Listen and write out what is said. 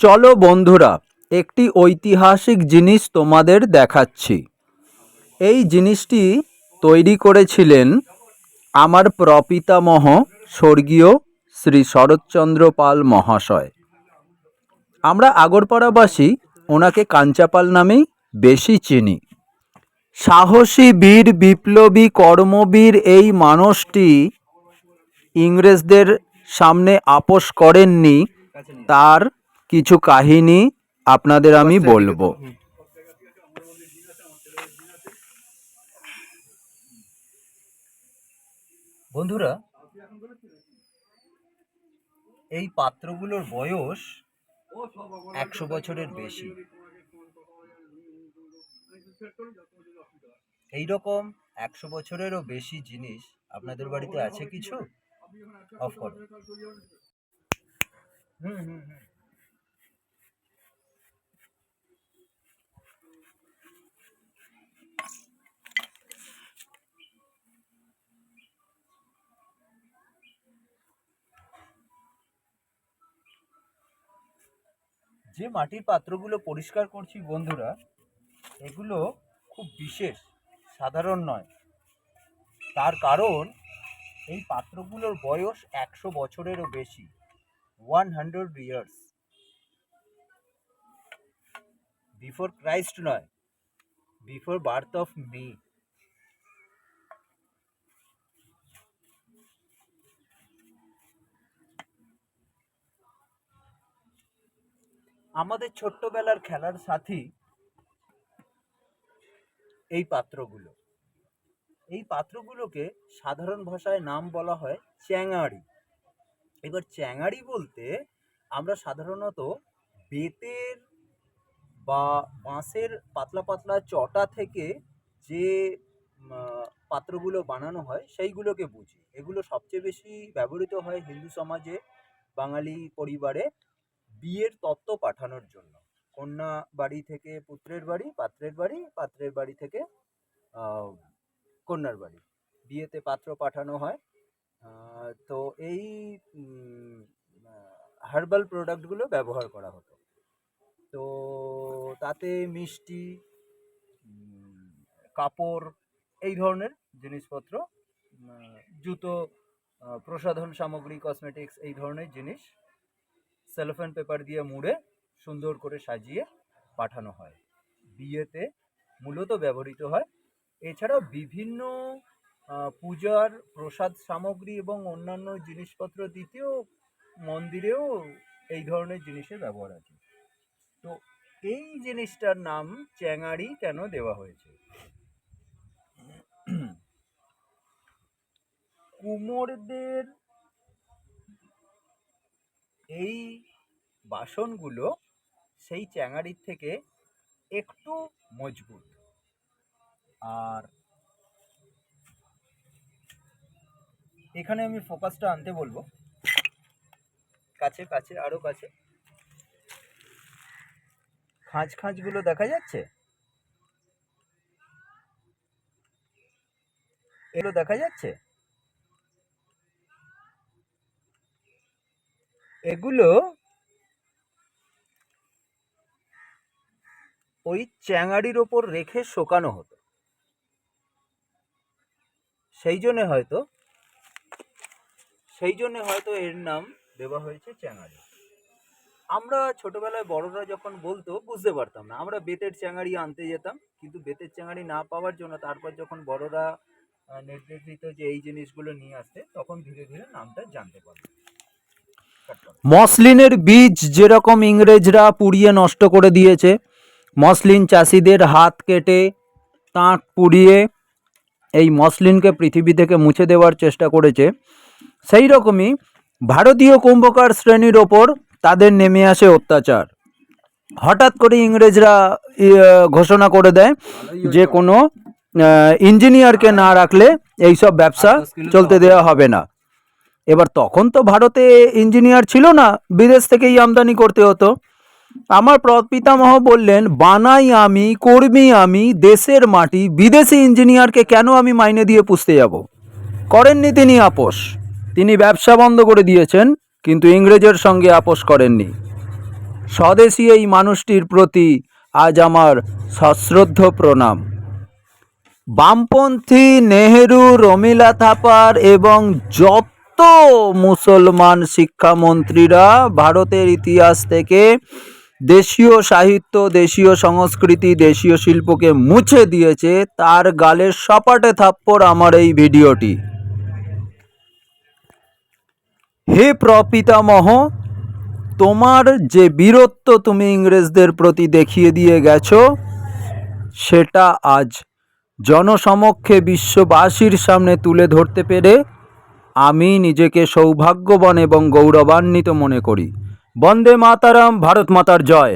চলো বন্ধুরা, একটি ঐতিহাসিক জিনিস তোমাদের দেখাচ্ছি। এই জিনিসটি তৈরি করেছিলেন আমার প্রপিতামহ স্বর্গীয় শ্রী শরৎচন্দ্র পাল মহাশয়। আমরা আগরপাড়াবাসী, ওনাকে কাঞ্চাপাল নামেই বেশি চিনি। সাহসী, বীর, বিপ্লবী, কর্মবীর এই মানুষটি ইংরেজদের সামনে আপোষ করেননি, তার কিছু কাহিনী আপনাদের আমি বলব। বন্ধুরা এই পাত্রগুলোর বয়স একশো বছরের বেশি। এই রকম একশো বছরেরও বেশি জিনিস আপনাদের বাড়িতে আছে কিছু? অফ করো হুম হুম হুম। যে মাটির পাত্রগুলো পরিষ্কার করছি বন্ধুরা, এগুলো খুব বিশেষ, সাধারণ নয়। তার কারণ, এই পাত্রগুলোর বয়স একশো বছরেরও বেশি one hundred years before Christ নয় বিফোর বার্থ অফ মি আমাদের ছোট্টবেলার খেলার সাথী এই পাত্রগুলো। এই পাত্রগুলোকে সাধারণ ভাষায় নাম বলা হয় চ্যাঙাড়ি। এবার চ্যাঙাড়ি বলতে আমরা সাধারণত বেতের বা বাঁশের পাতলা পাতলা চটা থেকে যে পাত্রগুলো বানানো হয় সেইগুলোকে বুঝি। এগুলো সবচেয়ে বেশি ব্যবহৃত হয় হিন্দু সমাজে, বাঙালি পরিবারে। বিয়ের তত্ত্ব পাঠানোর জন্য। কন্যা বাড়ি থেকে পুত্রের বাড়ি, পাত্রের বাড়ি পাত্রের বাড়ি থেকে কন্যার বাড়ি। বিয়েতে পাত্র পাঠানো হয়। তো এই হার্বাল প্রোডাক্টগুলো ব্যবহার করা হতো। তো তাতে মিষ্টি কাপড়, এই ধরনের জিনিসপত্র জুতো প্রসাধন সামগ্রী কসমেটিক্স এই ধরনের জিনিস সেলোফেন পেপার দিয়ে মুড়ে সুন্দর করে সাজিয়ে পাঠানো হয়। বিয়েতে মূলত ব্যবহৃত হয়। এছাড়াও বিভিন্ন পূজার প্রসাদ সামগ্রী এবং অন্যান্য জিনিসপত্র দিতেও মন্দিরেও এই ধরনের জিনিসের ব্যবহার আছে। তো এই জিনিসটার নাম চ্যাঙাড়ি কেন দেওয়া হয়েছে? কুমোরদের এই বাসনগুলো সেই চ্যাঙাড়ির থেকে একটু মজবুত। আর এখানে আমি ফোকাসটা আনতে বলব। কাছে কাছে, আরও কাছে। খাঁজ, খাঁজগুলো দেখা যাচ্ছে? এগুলো দেখা যাচ্ছে? এগুলো ওই চ্যাঙাড়ির ওপর রেখে শোকানো হতো। সেই জন্যে হয়তো, সেই জন্যে হয়তো এর নাম দেওয়া হয়েছে চ্যাঙাড়ি। আমরা ছোটবেলায় বড়রা যখন বলতো, বুঝতে পারতাম না। আমরা বেতের চ্যাঙাড়ি আনতে যেতাম, কিন্তু বেতের চ্যাঙাড়ি না পাওয়ার জন্য তারপর যখন বড়রা নির্দেশ দিত যে এই জিনিসগুলো নিয়ে আসতে, তখন ধীরে ধীরে নামটা জানতে পারলাম মসলিনের বীজ যেরকম ইংরেজরা পুড়িয়ে নষ্ট করে দিয়েছে মসলিন চাষিদের হাত কেটে তাঁত পুড়িয়ে এই মসলিনকে পৃথিবী থেকে মুছে দেওয়ার চেষ্টা করেছে। সেই রকমই ভারতীয় কুম্ভকার শ্রেণির ওপর তাদের নেমে আসে অত্যাচার। হঠাৎ করে ইংরেজরা ঘোষণা করে দেয় যে কোনো ইঞ্জিনিয়ারকে না রাখলে এইসব ব্যবসা চলতে দেওয়া হবে না। এবার তখন তো ভারতে ইঞ্জিনিয়ার ছিল না, বিদেশ থেকেই আমদানি করতে হতো। আমার পিতামহ বললেন, বানাই আমি, কর্মী আমি, দেশের মাটি, বিদেশি ইঞ্জিনিয়ারকে কেন আমি মাইনে দিয়ে পুষতে যাব? করেননি তিনি আপোষ। তিনি ব্যবসা বন্ধ করে দিয়েছেন, কিন্তু ইংরেজের সঙ্গে আপোষ করেননি। স্বদেশী এই মানুষটির প্রতি আজ আমার সশ্রদ্ধ প্রণাম। বামপন্থী নেহেরু, রমিলা থাপার এবং যত মুসলমান শিক্ষামন্ত্রীরা ভারতের ইতিহাস থেকে দেশীয় সাহিত্য, দেশীয় সংস্কৃতি, দেশীয় শিল্পকে মুছে দিয়েছে। তার গালের সপাটে থাপ্পড় আমার এই ভিডিওটি। হে প্রপিতামহ, তোমার যে বীরত্ব তুমি ইংরেজদের প্রতি দেখিয়ে দিয়ে গেছো, সেটা আজ জনসমক্ষে বিশ্ববাসীর সামনে তুলে ধরতে পেরে আমি নিজেকে সৌভাগ্যবান এবং গৌরবান্বিত মনে করি। বন্দে মাতারাম ভারত মাতার জয়।